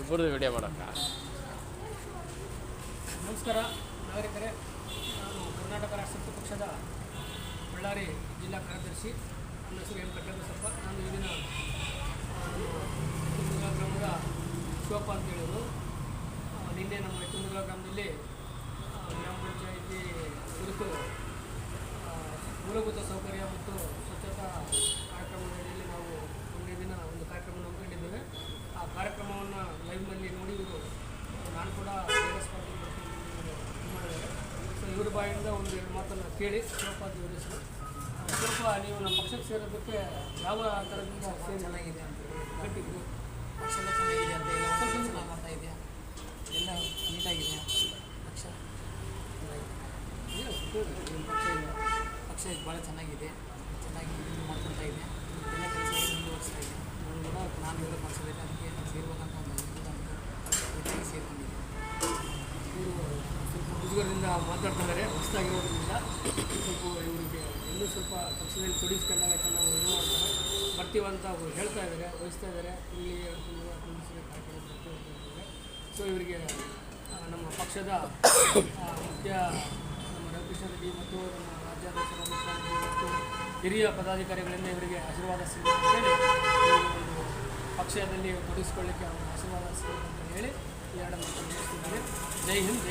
ಇಬ್ಬರದು ವಿಡಿಯೋ ಮಾಡೋಕ್ಕ ನಮಸ್ಕಾರ. ನಾಗರಿಕರೇ, ನಾನು ಕರ್ನಾಟಕ ರಾಷ್ಟ್ರ ಪಕ್ಷದ ಬಳ್ಳಾರಿ ಜಿಲ್ಲಾ ಕಾರ್ಯದರ್ಶಿ. ನನ್ನ ಹೆಸರು ಎಂ ಕಟ್ಟಬಸಪ್ಪ ನಾನು ಇಲ್ಲಿನ ಚಿತ್ರದುರ್ಗ ಗ್ರಾಮದ ಶಿವಪ್ಪ ಅಂತ ಹೇಳಿದರು ನಿನ್ನೆ ನಮ್ಮ ಚಿತ್ರದುರ್ಗ ಗ್ರಾಮದಲ್ಲಿ ಗ್ರಾಮ ಪಂಚಾಯಿತಿ ಕುರಿತು ಮೂಲಭೂತ ಸೌಕರ್ಯ ಮತ್ತು ಸ್ವಚ್ಛತಾ ಕಾರ್ಯಕ್ರಮದಲ್ಲಿ ನಾವು ಒಂದೇ ದಿನ ಒಂದು ಕಾರ್ಯಕ್ರಮ ಹಮ್ಮಿಕೊಂಡಿದ್ದೇವೆ ಆ ಕಾರ್ಯಕ್ರಮವನ್ನು ಲೈವ್ನಲ್ಲಿ ನೋಡಿ ಇವರು ನಾನು ಕೂಡ ಮಾಡಿದ್ದಾರೆ. ಸೊ ಇವ್ರ ಬಾಯಿಂದ ಒಂದು ಎರಡು ಮಾತನ್ನು ಕೇಳಿ ಸ್ವಲ್ಪ ಇವ್ರ ಹೆಸರು. ಆ, ನೀವು ನಮ್ಮ ಪಕ್ಷಕ್ಕೆ ಸೇರೋದಕ್ಕೆ ಯಾವ ಥರದಿಂದ ಸೇರಿ? ಚೆನ್ನಾಗಿದೆ ಅಂತ ಕಟ್ಟಿದ್ರು ಪಕ್ಷ ಎಲ್ಲ ಚೆನ್ನಾಗಿದೆ ಅಂತ ಎಲ್ಲ ಒಂದು ಚೆನ್ನಾಗಿ ಮಾಡ್ತಾ ಇದೆಯಾ ಎಲ್ಲ ನೀಟಾಗಿದೆ. ಪಕ್ಷ ಪಕ್ಷ ಇಲ್ಲ ಪಕ್ಷ ಭಾಳ ಚೆನ್ನಾಗಿದೆ. ಚೆನ್ನಾಗಿ ಇದು ಮಾಡ್ಕೊಳ್ತಾ ಇದೆ. ಎಲ್ಲ ಕೆಲಸ ಮುಂದುವರಿಸ್ತಾ ಇದೆ. ನಾನು ಕೂಡ ನಾನು ಇರೋ ಪಕ್ಷದಲ್ಲಿ ಸ್ವಲ್ಪ ಮಾತಾಡ್ತಿದ್ದಾರೆ, ಹೊಸದಾಗಿರೋದ್ರಿಂದ ಸ್ವಲ್ಪ ಇವರಿಗೆ ಇನ್ನೂ ಸ್ವಲ್ಪ ಪಕ್ಷದಲ್ಲಿ ತೊಡಗಿಸ್ಕೊಂಡಾಗ ಚೆನ್ನಾಗಿ ಇದು ಮಾಡ್ತಾರೆ. ಬರ್ತೀವಂತ ಅವರು ಹೇಳ್ತಾ ಇದ್ದಾರೆ ವಹಿಸ್ತಾ ಇದ್ದಾರೆ. ಇಲ್ಲಿ ಸೊ ಇವರಿಗೆ ನಮ್ಮ ಪಕ್ಷದ ಮುಖ್ಯ ನಮ್ಮ ರವಿಕೃಷ್ಣ ರೆಡ್ಡಿ ಮತ್ತು ನಮ್ಮ ರಾಜ್ಯಾಧ್ಯಕ್ಷ ಮತ್ತು ಹಿರಿಯ ಪದಾಧಿಕಾರಿಗಳಿಂದ ಇವರಿಗೆ ಆಶೀರ್ವಾದ ಸಿಗುತ್ತೆ ಪಕ್ಷದಲ್ಲಿ ತೊಡಗಿಸ್ಕೊಳ್ಳಿಕ್ಕೆ ಅವರ ಆಶೀರ್ವಾದ ಸಿಗುತ್ತೆ ಅಂತ ಹೇಳಿ ಈ ಎರಡು ಮಾತನ್ನು ಮುಗಿಸ್ತಿದ್ದಾರೆ ಜೈ ಹಿಂದ್